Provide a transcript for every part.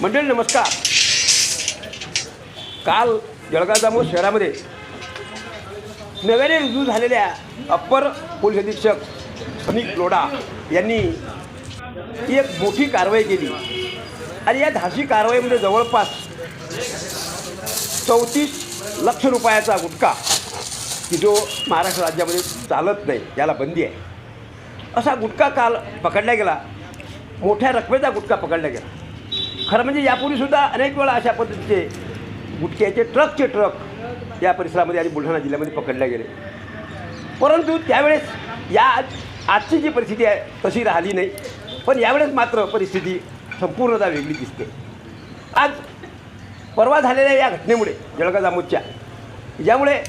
मंडळी नमस्कार. काल जळगाव जामोद शहरामध्ये नव्याने रुजू झालेल्या अप्पर पोलीस अधीक्षक सनिक लोडा यांनी एक मोठी कारवाई केली. आणि या धाशी कारवाईमध्ये जवळपास चौतीस लक्ष रुपयाचा गुटखा की जो महाराष्ट्र राज्यामध्ये चालत नाही याला बंदी आहे. असा गुटखा काल पकडला गेला. मोठ्या रकमेचा गुटखा पकडला गेला. खरं म्हणजे यापूर्वीसुद्धा अनेक वेळा अशा पद्धतीचे गुटख्याचे ट्रकचे ट्रक या परिसरामध्ये आणि बुलढाणा जिल्ह्यामध्ये पकडले गेले. परंतु त्यावेळेस या आज- आजची जी परिस्थिती आहे तशी राहिली नाही. पण यावेळेस मात्र परिस्थिती संपूर्णतः वेगळी दिसते. आज परवा झालेल्या या घटनेमुळे जळगाव जामोदच्या ज्यामुळे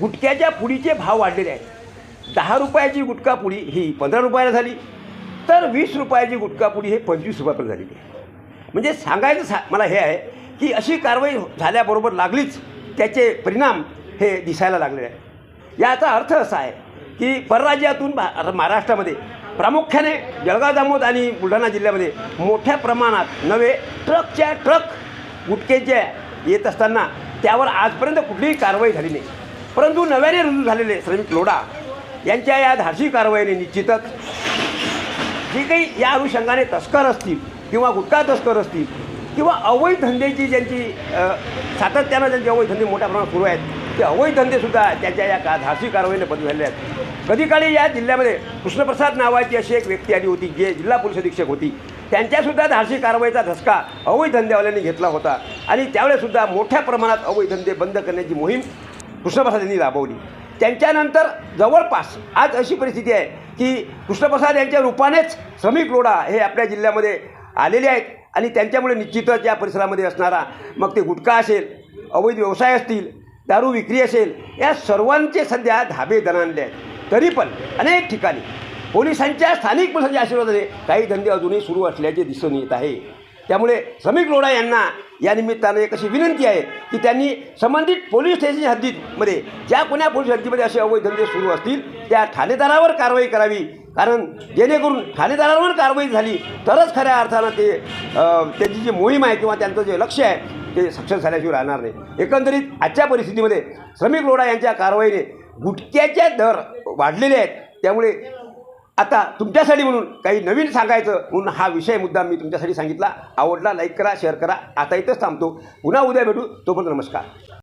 गुटख्याच्या पुडीचे भाव वाढलेले आहेत. दहा रुपयाची गुटखा पुडी ही पंधरा रुपयाला झाली तर वीस रुपयाची गुटखा पुडी हे पंचवीस रुपयापर्यंत झालेली आहे. म्हणजे सांगायचं सा मला हे आहे की अशी कारवाई झाल्याबरोबर लागलीच त्याचे परिणाम हे दिसायला लागलेले आहेत. याचा अर्थ असा आहे की परराज्यातून भा महाराष्ट्रामध्ये प्रामुख्याने जळगाव जामोद आणि बुलढाणा जिल्ह्यामध्ये मोठ्या प्रमाणात नवे ट्रकच्या ट्रक गुटकेच्या येत असताना त्यावर आजपर्यंत कुठलीही कारवाई झाली नाही. परंतु नव्याने रुजू झालेले श्रमिक लोढा यांच्या या धाडसी कारवाईने निश्चितच जे काही या अनुषंगाने तस्कर असतील किंवा गुटखा तस्कर असतील किंवा अवैध धंद्याची ज्यांची सातत्यानं ज्यांचे अवैध धंदे मोठ्या प्रमाणात सुरू आहेत ते अवैध धंदेसुद्धा त्याच्या या का धाडसी कारवाईने बंद झालेले आहेत. कधीकाळी या जिल्ह्यामध्ये कृष्णप्रसाद नावाची अशी एक व्यक्ती आली होती जे जिल्हा पोलीस अधीक्षक होती. त्यांच्यासुद्धा धाडसी कारवाईचा धसका अवैध धंदेवाल्यांनी घेतला होता आणि त्यावेळेसुद्धा मोठ्या प्रमाणात अवैध धंदे बंद करण्याची मोहीम कृष्णप्रसाद यांनी राबवली. त्यांच्यानंतर जवळपास आज अशी परिस्थिती आहे की कृष्णप्रसाद यांच्या रूपानेच श्रमिक लोढा हे आपल्या जिल्ह्यामध्ये आलेले आहेत. आणि त्यांच्यामुळे निश्चितच या परिसरामध्ये असणारा मग ते गुटखा असेल अवैध व्यवसाय असतील दारू विक्री असेल या सर्वांचे सध्या धाबे दणाणले आहेत. तरी पण अनेक ठिकाणी पोलिसांच्या स्थानिक पोलिसांच्या आशीर्वादाने काही धंदे अजूनही सुरू असल्याचे दिसून येत आहे. त्यामुळे समीक लोढा यांना या निमित्तानं एक अशी विनंती आहे की त्यांनी संबंधित पोलीस स्टेशनच्या हद्दीमध्ये ज्या कोण्या पोलीस हद्दीमध्ये असे अवैध धंदे सुरू असतील त्या ठाणेदारावर कारवाई करावी. कारण जेणेकरून ठाणेदारावर कारवाई झाली तरच खऱ्या अर्थानं ते त्यांची जी मोहीम आहे किंवा त्यांचं जे लक्ष आहे ते सक्सेस झाल्याशिवाय राहणार नाही. एकंदरीत आजच्या परिस्थितीमध्ये श्रमिक लोढा यांच्या कारवाईने गुटख्याचे दर वाढलेले आहेत. त्यामुळे आता तुमच्यासाठी म्हणून काही नवीन सांगायचं म्हणून हा विषय मुद्दा मी तुमच्यासाठी सांगितला. आवडला लाईक करा शेअर करा. आता इथंच थांबतो. पुन्हा उद्या भेटू. तोपर्यंत नमस्कार.